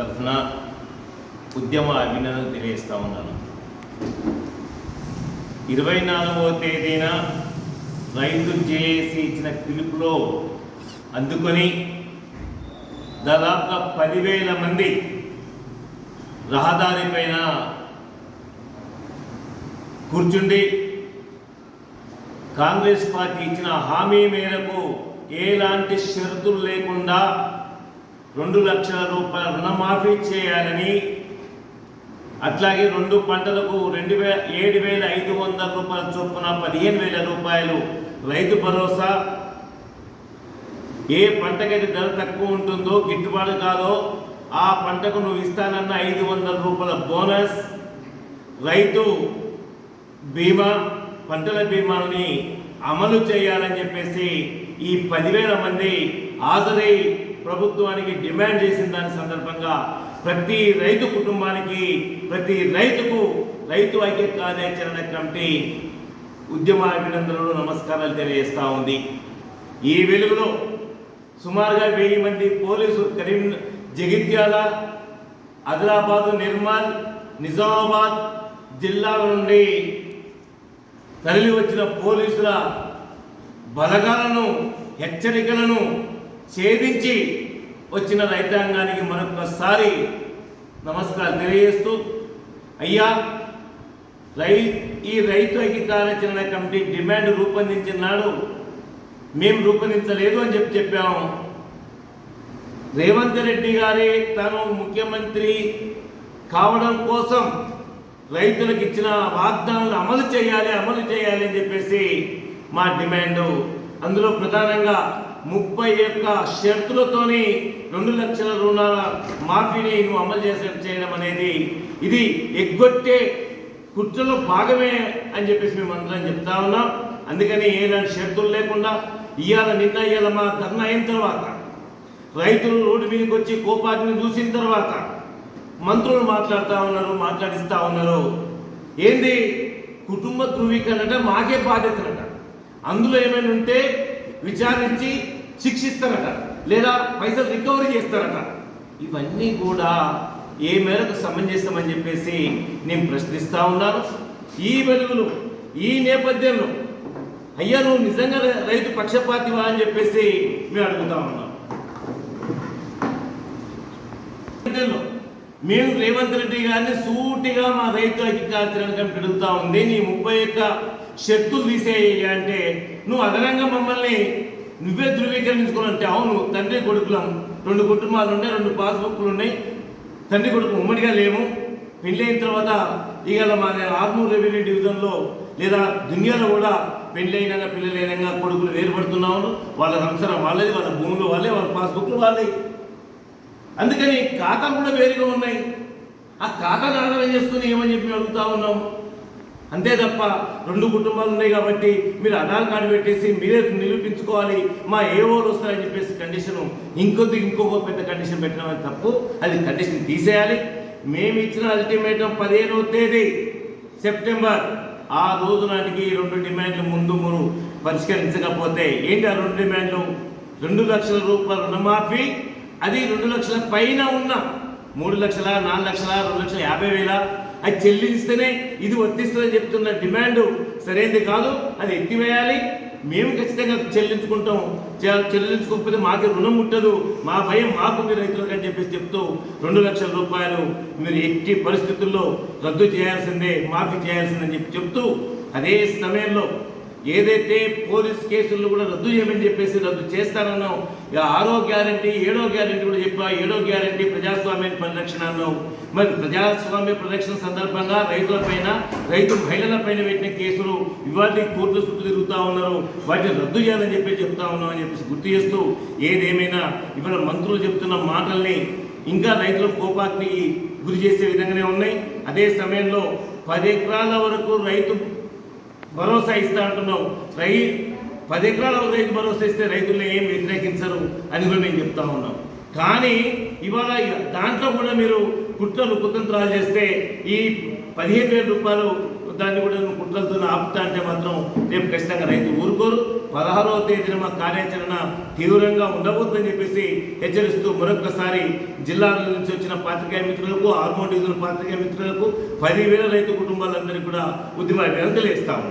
తరఫున ఉద్యమ అభినందన తెలియజేస్తూ ఉన్నాను. ఇరవై నాలుగవ తేదీన రైతు జేఏసీ ఇచ్చిన పిలుపులో అందుకొని దాదాపుగా పదివేల మంది రహదారి పైన కూర్చుండి కాంగ్రెస్ పార్టీ ఇచ్చిన హామీ మేరకు ఎలాంటి షరతులు లేకుండా రెండు లక్షల రూపాయల రుణమాఫీ చేయాలని అట్లాగే రెండు పంటలకు రెండు వేల ఏడు వేల ఐదు వందల రూపాయల చొప్పున పదిహేను వేల రూపాయలు రైతు భరోసా. ఏ పంటకైతే ధర తక్కువ ఉంటుందో గిట్టుబాటు కాదో ఆ పంటకు నువ్వు ఇస్తానన్న ఐదు వందల రూపాయల బోనస్. రైతు బీమా పంటల బీమాని అమలు చేయాలని చెప్పేసి ఈ పదివేల మంది హాజరై ప్రభుత్వానికి డిమాండ్ చేసిన దాని సందర్భంగా ప్రతి రైతు కుటుంబానికి ప్రతి రైతుకు రైతు ఐక్య కార్యాచరణ కమిటీ ఉద్యమ అభినందనలు నమస్కారాలు తెలియజేస్తూ ఉంది. ఈ వెలుగులో సుమారుగా వెయ్యి మంది పోలీసు కరీం జగిత్యాల ఆదిలాబాద్ నిర్మల్ నిజామాబాద్ జిల్లాల నుండి తరలి వచ్చిన పోలీసుల బలగాలను హెచ్చరికలను ఛేదించి వచ్చిన రైతాంగానికి మరొకసారి నమస్కారం తెలియజేస్తూ అయ్యా రై ఈ రైతు ఐక్య కార్యాచరణ కమిటీ డిమాండ్ రూపొందించిన నాడు మేము రూపొందించలేదు అని చెప్పి చెప్పాము. రేవంత్ రెడ్డి గారి తాను ముఖ్యమంత్రి కావడం కోసం రైతులకు ఇచ్చిన వాగ్దానాలు అమలు చేయాలి అమలు చేయాలి అని చెప్పేసి మా డిమాండ్. అందులో ప్రధానంగా ముప్పై యొక్క షరతులతోని రెండు లక్షల రుణాల మాఫీని నువ్వు అమలు చేసే చేయడం అనేది ఇది ఎగ్గొట్టే కుట్రలో భాగమే అని చెప్పేసి మేము అందరం చెప్తా ఉన్నాం. అందుకని ఎలాంటి షరతులు లేకుండా ఇవాళ నిన్న ఇవాళ మా ధర్నా అయిన తర్వాత రైతులు రోడ్డు మీదకి వచ్చి కోపాగ్ని చూసిన తర్వాత మంత్రులు మాట్లాడుతూ ఉన్నారు మాట్లాడిస్తూ ఉన్నారు. ఏంది? కుటుంబ ధృవీకరణ మాకే బాధ్యతలట. అందులో ఏమైనా ఉంటే విచారించి శిక్షిస్తారట లేదా పైసలు రికవరీ చేస్తారట. ఇవన్నీ కూడా ఏ మేరకు సమంజసమని చెప్పేసి నేను ప్రశ్నిస్తూ ఉన్నాను. ఈ వెలుగులు ఈ నేపథ్యంలో అయ్యా నువ్వు నిజంగా రైతు పక్షపాతివా అని చెప్పేసి మేము అడుగుతా ఉన్నాం. మేము రేవంత్ రెడ్డి గారిని సూటిగా మా రైతు ఐక్యకాచరణ కమిటీ ఉంది. నీ ముప్పై యొక్క షర్తులు తీసేయ అంటే నువ్వు అదనంగా మమ్మల్ని నువ్వే ధృవీకరించుకోవాలంటే అవును తండ్రి కొడుకులం. రెండు కుటుంబాలు ఉన్నాయి రెండు పాస్బుక్లు ఉన్నాయి. తండ్రి కొడుకు ఉమ్మడిగా లేము. పెళ్ళి అయిన తర్వాత ఇవాళ మా ఆర్మూర్ రెవెన్యూ డివిజన్లో లేదా దునియాలో కూడా పెళ్ళైనా పిల్లలైనా పిల్లలు కొడుకులు వేరుపడుతున్నాము వాళ్ళ సంసారం వాళ్ళది వాళ్ళ భూములు వాళ్ళే వాళ్ళ పాస్బుక్లు వాళ్ళే. అందుకని ఖాతా కూడా వేరుగా ఉన్నాయి. ఆ ఖాతాను ఆధారం చేసుకుని ఏమని చెప్పి అడుగుతా ఉన్నాం? అంతే తప్ప రెండు కుటుంబాలు ఉన్నాయి కాబట్టి మీరు ఆధార్ కార్డు పెట్టేసి మీరే నిరూపించుకోవాలి. మా ఏ ఓరు వస్తారని చెప్పేసి కండిషన్ ఇంకొద్ది ఇంకొక పెద్ద కండిషన్ పెట్టడం అనేది తప్పు. అది కండిషన్ తీసేయాలి. మేము ఇచ్చిన అల్టిమేటం పదిహేనవ తేదీ సెప్టెంబర్ ఆ రోజు నాటికి రెండు డిమాండ్లు ముందు మురు పరిష్కరించకపోతే ఏంటి ఆ రెండు డిమాండ్లు? రెండు లక్షల రూపాయల రుణమాఫీ అది రెండు లక్షల పైన ఉన్న మూడు లక్షల నాలుగు లక్షల రెండు లక్షల యాభై వేల అది చెల్లిస్తేనే ఇది వర్తిస్తుందని చెప్తున్న డిమాండ్ సరైనది కాదు అది ఎత్తివేయాలి మేము ఖచ్చితంగా చెల్లించుకుంటాం. చెల్లించుకోకపోతే మాకు రుణం ముట్టదు. మా భయం మాకు మీ రైతులకు అని చెప్పేసి చెప్తూ రెండు లక్షల రూపాయలు మీరు ఎట్టి పరిస్థితుల్లో రద్దు చేయాల్సిందే మాఫీ చేయాల్సిందని చెప్పి చెప్తూ అదే సమయంలో ఏదైతే పోలీస్ కేసులు కూడా రద్దు చేయమని చెప్పేసి రద్దు చేస్తానన్నాం ఇక ఆరో గ్యారంటీ ఏడో గ్యారంటీ కూడా చెప్పా ఏడో గ్యారంటీ ప్రజాస్వామ్య పరిరక్షణ అన్నాం. మరి ప్రజాస్వామ్య పరిరక్షణ సందర్భంగా రైతులపైన రైతు మహిళలపైన పెట్టిన కేసులు ఇవాళ కోర్టుల చుట్టూ తిరుగుతూ ఉన్నారు. వాటిని రద్దు చేయాలని చెప్పి చెప్తా ఉన్నాం అని చెప్పేసి గుర్తు చేస్తూ ఏదేమైనా ఇవాళ మంత్రులు చెప్తున్న మాటల్ని ఇంకా రైతుల కోపానికి గురి చేసే విధంగానే ఉన్నాయి. అదే సమయంలో పది ఎకరాల వరకు రైతు భరోసా ఇస్తా అంటున్నావు. రై పది ఎకరాల రైతు భరోసా ఇస్తే రైతుల్ని ఏం వ్యతిరేకించరు అని కూడా మేము చెప్తా ఉన్నాం. కానీ ఇవాళ దాంట్లో కూడా మీరు కుట్రలు కుతంత్రాలు చేస్తే ఈ పదిహేను వేల రూపాయలు దాన్ని కూడా నువ్వు కుట్రలతో ఆపుతా అంటే మాత్రం రేపు ఖచ్చితంగా రైతు ఊరుకోరు. పదహారవ తేదీన మా కార్యాచరణ తీవ్రంగా ఉండబోతుందని చెప్పేసి హెచ్చరిస్తూ మరొకసారి జిల్లాల నుంచి వచ్చిన పాత్రికేయ మిత్రులకు హార్మోన్ పాత్రికేయ మిత్రులకు పదివేల రైతు కుటుంబాలందరికీ కూడా ఉద్యమ అభినందనలు ఇస్తాము